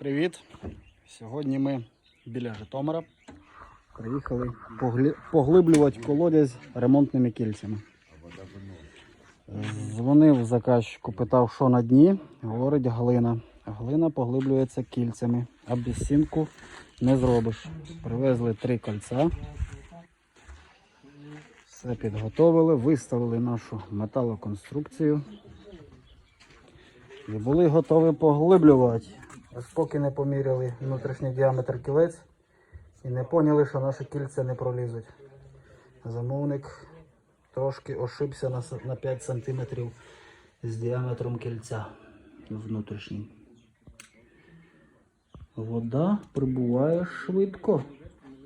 Привіт! Сьогодні ми біля Житомира приїхали поглиблювати колодязь ремонтними кільцями. Дзвонив заказчику, питав, що на дні. Говорить глина. Глина поглиблюється кільцями, а без не зробиш. Привезли три кольця. Все підготовили, виставили нашу металоконструкцію. І були готові поглиблювати. Ось поки не поміряли внутрішній діаметр кілець і не поняли, що наші кільця не пролізуть. Замовник трошки ошибся на, на 5 см з діаметром кільця внутрішнім. Вода прибуває швидко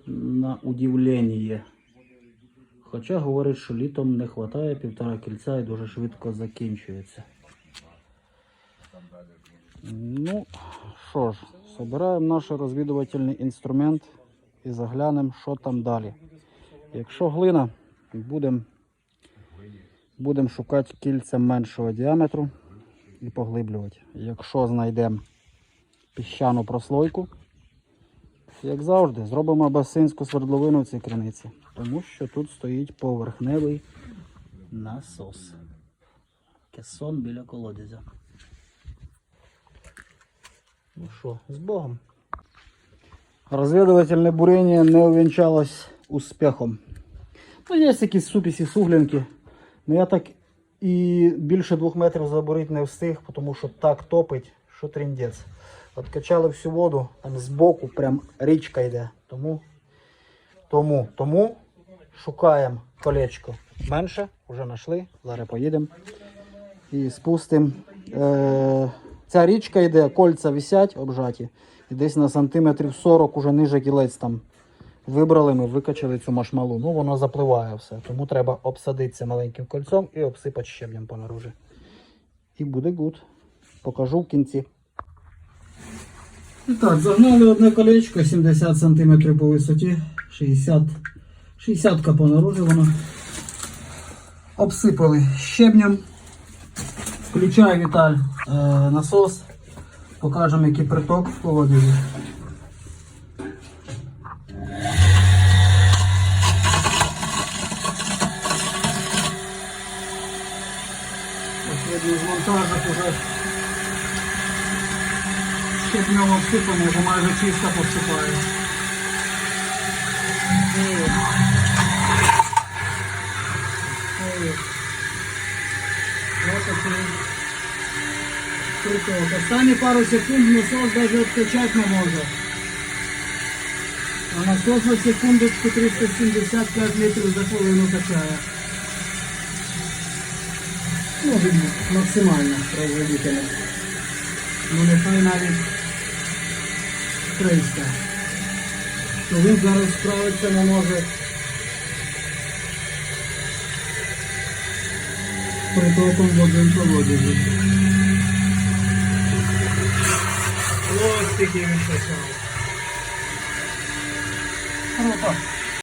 на удивлення. Хоча говорить, що літом не вистачає півтора кільця і дуже швидко закінчується. Ну, що ж, збираємо наш розвідувальний інструмент і заглянемо, що там далі. Якщо глина, будемо будем шукати кільця меншого діаметру і поглиблювати. Якщо знайдемо піщану прослойку, як завжди, зробимо басинську свердловину в цій криниці, тому що тут стоїть поверхневий насос. Кесон біля колодязя. Ну що, з Богом. Розвідувальне буріння не увінчалось успіхом. Ну, є якісь супісі суглінки. Ну я так і більше двох метрів забурити не встиг, тому що так топить, що тріндець. Откачали всю воду, там збоку прям річка йде. Тому, тому, тому шукаємо колечко менше, вже знайшли, зараз поїдемо і спустимо. Е, ця річка йде, кольця висять обжаті. І десь на сантиметрів 40 уже ниже кілець там вибрали ми, викачали цю машмалу. Ну воно запливає все. Тому треба обсадитися маленьким кольцом і обсипати щебнем понаружі. І буде гуд. Покажу в кінці. Так, загнали одне колечко 70 см по висоті, 60 60 по наружі воно. Обсипали щебнем. Включаю Віталь насос. Покажемо, який приток в. Ось видно з монтажок уже щебнем обсипаний, бо майже чисто посипає. Ось такий приток. Останні пару секунд насос навіть відкачати не може. А насос на секундочку 375 літрів за хвилину качає. Ну, він максимально производительність. Ну нехай навіть 300. То він зараз справитися не може. Притоком в колодязі. Ось такий він шасав. Круто.